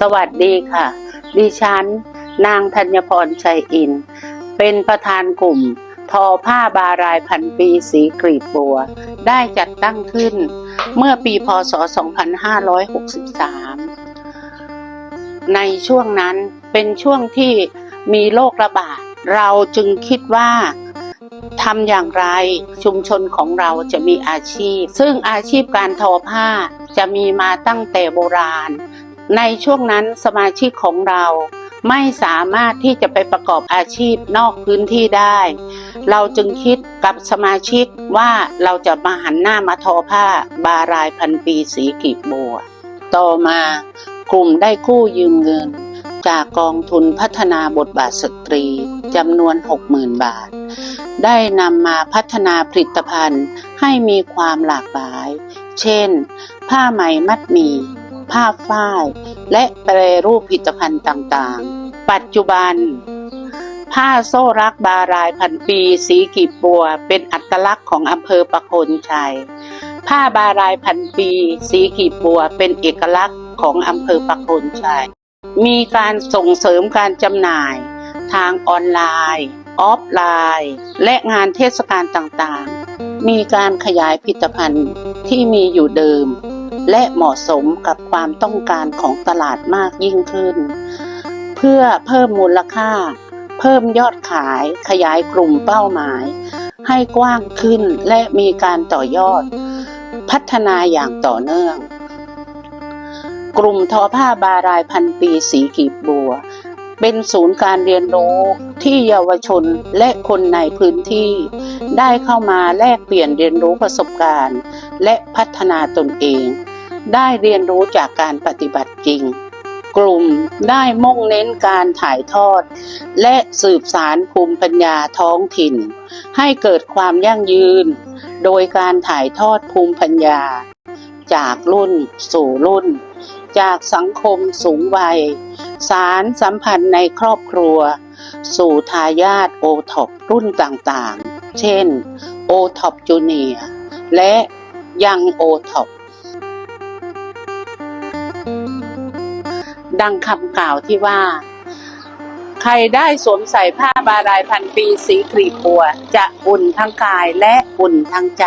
สวัสดีค่ะ ดิฉัน นางธัญพรชัยอิน เป็นประธานกลุ่ม ทอผ้าบารายพันปีสีกรีบบัว ได้จัดตั้งขึ้น เมื่อปีพศ 2563 ในช่วงนั้นเป็นช่วงที่มีโรคระบาด เราจึงคิดว่าทำอย่างไรชุมชนของเราจะมีอาชีพ ซึ่งอาชีพการทอผ้าจะมีมาตั้งแต่โบราณ ในช่วงนั้นสมาชิกของเราไม่สามารถที่จะไปประกอบอาชีพนอกพื้นที่ได้ เราจึงคิดกับสมาชิกว่าเราจะมาหันหน้ามาทอผ้าบารายพันปีสีกีบบัว ต่อมากลุ่มได้กู้ยืมเงิน จากกองทุนพัฒนาบทบาทสตรีจำนวน 60,000 บาท ได้นำมาพัฒนาผลิตภัณฑ์ให้มีความหลากหลาย เช่น ผ้าไหมมัดหมี่ ผ้าฝ้าย และแปรรูปผลิตภัณฑ์ต่างๆ ปัจจุบัน ผ้าโซ่รักบารายพันปีสีกีบบัว เป็นอัตลักษณ์ของอำเภอประโคนชัย ผ้าบารายพันปี สีกีบบัว เป็นเอกลักษณ์ของอำเภอประโคนชัย มีการส่งเสริมการจำหน่าย ทางออนไลน์ ออฟไลน์ และงานเทศกาลต่างๆ มีการขยายผลิตภัณฑ์ที่มีอยู่เดิม และเหมาะสมกับความต้องการของตลาดมากยิ่งขึ้น เพื่อเพิ่มมูลค่า เพิ่มยอดขาย ขยายกลุ่มเป้าหมาย ให้กว้างขึ้นและมีการต่อยอด พัฒนาอย่างต่อเนื่อง กลุ่มทอผ้าบารายพันปีสีกีบบัว เป็นศูนย์การเรียนรู้ที่เยาวชนและคนในพื้นที่ได้เข้ามาแลกเปลี่ยนเรียนรู้ประสบการณ์ และพัฒนาตนเอง ได้เรียนรู้จากการปฏิบัติจริง กลุ่มได้มุ่งเน้นการถ่ายทอด และสืบสารภูมิปัญญาท้องถิ่น ให้เกิดความยั่งยืน โดยการถ่ายทอดภูมิปัญญา จากรุ่นสู่รุ่น จากสังคมสูงวัย สารสัมพันธ์ในครอบครัว สู่ทายาทโอท็อปรุ่นต่างๆ เช่นโอท็อปจูเนียและยังโอท็อป ดังคำกล่าวที่ว่า ใครได้สวมใส่ผ้าบารายพันปีสีกรีบบัว จะอุ่นทั้งกายและอุ่นทั้งใจ